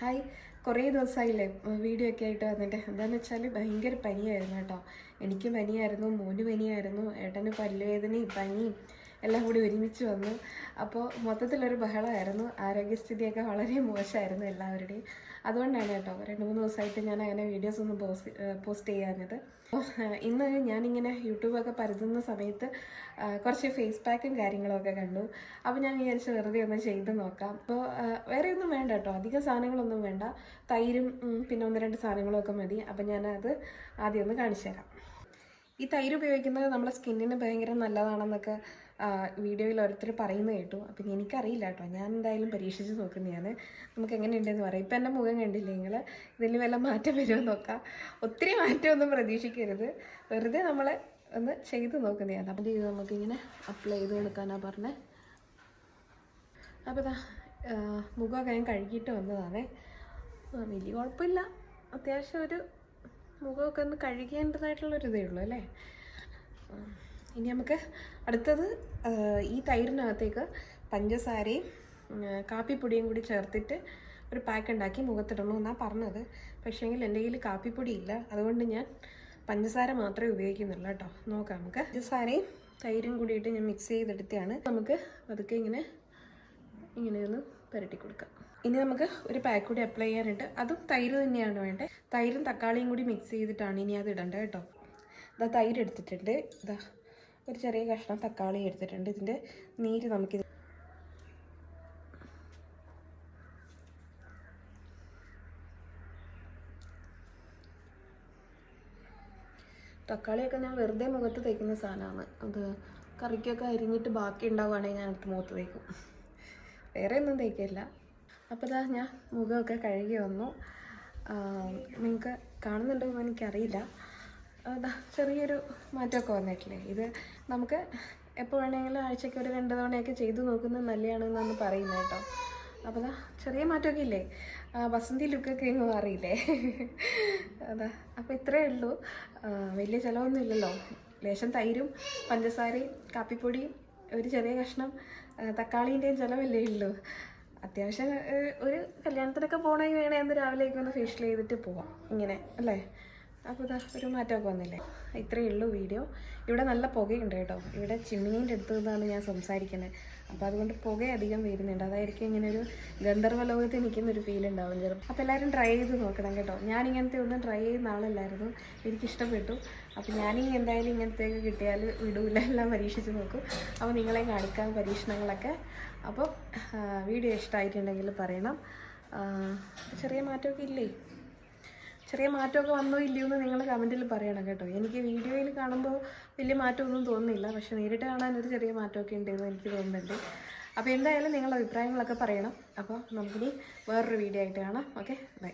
Hi. കുറേ ദിവസമായില്ലേ video ഒക്കെ ആയിട്ട് വന്നിട്ട്. എന്താണെന്ന് വെച്ചാൽ ഭയങ്കര പനിയായിരുന്നു കേട്ടോ. എനിക്ക് പനിയായിരുന്നു മോന് പനിയായിരുന്നു ഏട്ടന് പല്ലുവേദനയും പനിയും. എല്ലാം കൂടി ഒരുമിച്ച് വന്നു. അപ്പോൾ മൊത്തത്തിലൊരു ബഹളമായിരുന്നു. ആരോഗ്യസ്ഥിതിയൊക്കെ വളരെ മോശമായിരുന്നു എല്ലാവരുടെയും. അതുകൊണ്ടാണ് കേട്ടോ രണ്ട് മൂന്ന് ദിവസമായിട്ട് ഞാൻ അങ്ങനെ വീഡിയോസ് ഒന്നും പോസ്റ്റ് പോസ്റ്റ് ചെയ്യാഞ്ഞത്. അപ്പോൾ ഇന്ന് ഞാനിങ്ങനെ യൂട്യൂബൊക്കെ പരതുന്ന സമയത്ത് കുറച്ച് ഫേസ് പാക്കും കാര്യങ്ങളൊക്കെ കണ്ടു. അപ്പോൾ ഞാൻ വിചാരിച്ച വെറുതെ ഒന്ന് ചെയ്ത് നോക്കാം. അപ്പോൾ വേറെ ഒന്നും വേണ്ട കേട്ടോ. അധികം സാധനങ്ങളൊന്നും വേണ്ട. തൈരും പിന്നെ ഒന്ന് രണ്ട് സാധനങ്ങളൊക്കെ മതി. അപ്പോൾ ഞാനത് ആദ്യം ഒന്ന് കാണിച്ചു തരാം. ഈ തൈര് ഉപയോഗിക്കുന്നത് നമ്മുടെ സ്കിന്നിന് ഭയങ്കര നല്ലതാണെന്നൊക്കെ വീഡിയോയിൽ ഓരോരുത്തർ പറയുന്നത് കേട്ടു. അപ്പം എനിക്കറിയില്ല കേട്ടോ. ഞാൻ എന്തായാലും പരീക്ഷിച്ച് നോക്കുന്നതാണ് നമുക്ക് എങ്ങനെയുണ്ടെന്ന് പറയാം. ഇപ്പം എന്റെ മുഖം കണ്ടില്ലേ നിങ്ങൾ ഇതിൽ വല്ല മാറ്റം വരുമോ നോക്കാം. ഒത്തിരി മാറ്റമൊന്നും പ്രതീക്ഷിക്കരുത്. വെറുതെ നമ്മൾ ഒന്ന് ചെയ്ത് നോക്കുന്നതാണ് അപ്പം ഇത് നമുക്കിങ്ങനെ അപ്ലൈ ചെയ്ത് കൊടുക്കാനാണ് പറഞ്ഞത് അപ്പോൾ ഇതാ മുഖമൊക്കെ ഞാൻ കഴുകിയിട്ട് വന്നതാണേ. വലിയ കുഴപ്പമില്ല. അത്യാവശ്യം ഒരു മുഖമൊക്കെ ഒന്ന് കഴുകേണ്ടതായിട്ടുള്ളൊരു ഇതേ ഉള്ളൂ അല്ലേ? ഇനി നമുക്ക് അടുത്തത് ഈ തൈരിനകത്തേക്ക് പഞ്ചസാരയും കാപ്പിപ്പൊടിയും കൂടി ചേർത്തിട്ട് ഒരു പാക്ക് ഉണ്ടാക്കി മുഖത്തിടണമെന്നാണ് പറഞ്ഞത്. പക്ഷേങ്കിൽ എന്റെ കയ്യിൽ കാപ്പിപ്പൊടി ഇല്ല. അതുകൊണ്ട് ഞാൻ പഞ്ചസാര മാത്രമേ ഉപയോഗിക്കുന്നുള്ളൂ കേട്ടോ. നോക്കാം നമുക്ക്. പഞ്ചസാരയും തൈരും കൂടിയിട്ട് ഞാൻ മിക്സ് ചെയ്തെടുത്തതാണ്. നമുക്ക് അതൊക്കെ ഇങ്ങനെ ഇങ്ങനെ ഒന്ന് പുരട്ടി കൊടുക്കാം ഇനി നമുക്ക് ഒരു പാക്ക് കൂടി അപ്ലൈ ചെയ്യാനുണ്ട്. അതും തൈര് തന്നെയാണ് വേണ്ടത് തൈരും തക്കാളിയും കൂടി മിക്സ് ചെയ്തിട്ടാണ് ഇനി അത് ഇടേണ്ടത് കേട്ടോ. ഇതാ തൈര് എടുത്തിട്ടുണ്ട്. ഇതാ ഒരു ചെറിയ കഷ്ണം തക്കാളി എടുത്തിട്ടുണ്ട്. ഇതിന്റെ നീര് നമുക്ക് തക്കാളിയൊക്കെ ഞാൻ വെറുതെ മുഖത്ത് തേക്കുന്ന സാധനമാണ്. അത് കറിക്കൊക്കെ അരിഞ്ഞിട്ട് ബാക്കി ഉണ്ടാവുകയാണെങ്കിൽ ഞാൻ മുഖത്ത് തേക്കും. വേറെ ഒന്നും തേക്കില്ല. അപ്പോൾ ഇതാ ഞാൻ മുഖമൊക്കെ കഴുകി വന്നു. നിങ്ങൾക്ക് കാണുന്നുണ്ടോ എന്ന് എനിക്കറിയില്ല. അതാ ചെറിയൊരു മാറ്റമൊക്കെ വന്നിട്ടില്ലേ? ഇത് നമുക്ക് എപ്പോൾ വേണമെങ്കിലും ആഴ്ചയ്ക്ക് ഒരു രണ്ട് തവണയൊക്കെ ചെയ്തു നോക്കുന്നത് നല്ലതാണെന്നാണ് പറയുന്നത് കേട്ടോ. അപ്പോൾ അതാ ചെറിയ മാറ്റമൊക്കെ ഇല്ലേ? വസന്തി ലുക്കൊക്കെ ഇങ്ങ് മാറിയില്ലേ? അതാ അപ്പോൾ ഇത്രയേ ഉള്ളൂ. വലിയ ചിലവൊന്നും ഇല്ലല്ലോ. ലേശം തൈരും പഞ്ചസാരയും കാപ്പിപ്പൊടിയും ഒരു ചെറിയ കഷ്ണം തക്കാളീന്റെയും ചിലവല്ലേ ഉള്ളൂ. അത്യാവശ്യം ഒരു കല്യാണത്തിനൊക്കെ പോകണമെങ്കിൽ വേണേ അന്ന് രാവിലെയൊക്കെ ഒന്ന് ഫേഷ്യൽ ചെയ്തിട്ട് പോവാം. ഇങ്ങനെ അല്ലേ? അപ്പോൾ ഇതാ ഒരു മാറ്റമൊക്കെ വന്നില്ലേ? ഇത്രയേ ഉള്ളൂ വീഡിയോ. ഇവിടെ നല്ല പുകയുണ്ട് കേട്ടോ. ഇവിടെ ചിമ്മിനീന്റെ അടുത്ത് നിന്നാണ് ഞാൻ സംസാരിക്കുന്നത്. അപ്പോൾ അതുകൊണ്ട് പുക അധികം വരുന്നുണ്ട്. അതായിരിക്കും ഇങ്ങനെ ഒരു ഗന്ധർവ ലോകത്ത് നിൽക്കുന്ന ഒരു ഫീൽ ഉണ്ടാവും ചെറുപ്പം അപ്പോൾ എല്ലാവരും ട്രൈ ചെയ്ത് നോക്കണം കേട്ടോ. ഞാൻ ഇങ്ങനത്തെ ഒന്നും ട്രൈ ചെയ്യുന്ന ആളല്ലായിരുന്നു. എനിക്കിഷ്ടപ്പെട്ടു. അപ്പോൾ ഞാനിങ്ങനെ എന്തായാലും ഇങ്ങനത്തെയൊക്കെ കിട്ടിയാൽ വിടൂല. എല്ലാം പരീക്ഷിച്ച് നോക്കും. അപ്പോൾ നിങ്ങളെ കാണിക്കാം പരീക്ഷണങ്ങളൊക്കെ. അപ്പോൾ വീഡിയോ ഇഷ്ടമായിട്ടുണ്ടെങ്കിൽ പറയണം. ചെറിയ മാറ്റമൊക്കെ ഇല്ലേ? ചെറിയ മാറ്റമൊക്കെ വന്നോ ഇല്ലയോ എന്ന് നിങ്ങൾ കമന്റിൽ പറയണം കേട്ടോ. എനിക്ക് വീഡിയോയിൽ കാണുമ്പോൾ വലിയ മാറ്റമൊന്നും തോന്നുന്നില്ല. പക്ഷെ നേരിട്ട് കാണാൻ ഒരു ചെറിയ മാറ്റമൊക്കെ ഉണ്ടെന്ന് എനിക്ക് തോന്നുന്നുണ്ട്. അപ്പോൾ എന്തായാലും നിങ്ങളുടെ അഭിപ്രായങ്ങളൊക്കെ പറയണം. അപ്പോൾ നമുക്കിനി വേറൊരു വീഡിയോ ആയിട്ട് കാണാം. ഓക്കെ? ബൈ.